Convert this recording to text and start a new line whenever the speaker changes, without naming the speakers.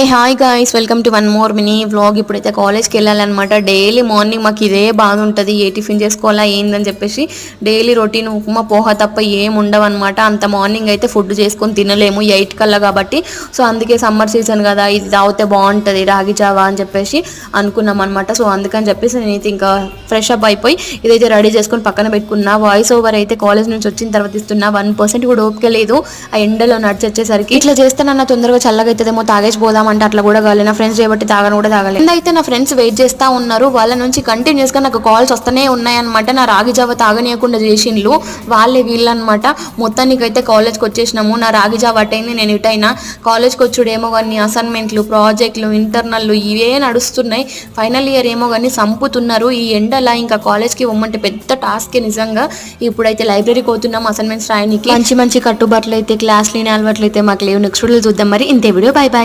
Hey hi guys welcome to one more mini vlog ఇప్పుడైతే కాలేజ్కి వెళ్ళాలన్నమాట. డైలీ మార్నింగ్ మాకు ఇదే బాధ ఉంటుంది ఏ టిఫిన్ చేసుకోవాలా ఏందని చెప్పేసి డైలీ రొటీన్ ఉప్మా పోహ తప్ప ఏం ఉండవన్నమాట. అంత మార్నింగ్ అయితే ఫుడ్ చేసుకొని తినలేము. ఎయిట్ కల్లా కాబట్టి. సో అందుకే సమ్మర్ సీజన్ కదా. ఇది తాగితే బాగుంటుంది రాగి జావా అని చెప్పేసి అనుకున్నాం అనమాట సో అందుకని చెప్పేసి నేనైతే ఇంకా ఫ్రెష్ అప్ అయిపోయి ఇదైతే రెడీ చేసుకొని పక్కన పెట్టుకున్నా. వాయిస్ ఓవర్ అయితే కాలేజ్ నుంచి వచ్చిన తర్వాత ఇస్తున్నా. వన్ పర్సెంట్ కూడా ఓపిక లేదు. ఆ ఎండలో నడిచి వచ్చేసరికి. ఇట్లా చేస్తే నన్ను తొందరగా చల్లగా అవుతుందేమో తాగేసి పోదాం అంటే అట్లా కూడా కాలేదు. నా ఫ్రెండ్స్ చేయబట్టి తాగని కూడా తాగలేదు. అయితే నా ఫ్రెండ్స్ వెయిట్ చేస్తా ఉన్నారు వాళ్ళ నుంచి కంటిన్యూస్గా నాకు కాల్స్ వస్తూనే ఉన్నాయన్నమాట. నా రాగి జావ తాగనీయకుండా చేసిండ్లు వాళ్ళే వీళ్ళనమాట మొత్తానికి అయితే కాలేజ్కి వచ్చేసినాము. నా రాగి జావ అటైంది నేను ఇటైనా కాలేజ్కి వచ్చుడేమో కానీ అసైన్మెంట్లు ప్రాజెక్టులు ఇంటర్నల్లు ఇవే నడుస్తున్నాయి. ఫైనల్ ఇయర్ ఏమో కానీ సంపుతున్నారు. ఈ ఎండలా ఇంకా కాలేజ్కి ఇవ్వమంటే పెద్ద టాస్క్ నిజంగా. ఇప్పుడైతే లైబ్రరీకి పోతున్నాం అసైన్మెంట్స్ రాయడానికి మంచి మంచి కట్టుబాట్లు అయితే క్లాస్ లేని అలవాట్లు అయితే మాకు లేవు. నెక్స్ట్ వీడియో చూద్దాం మరి. ఇంతే వీడియో బై బాయ్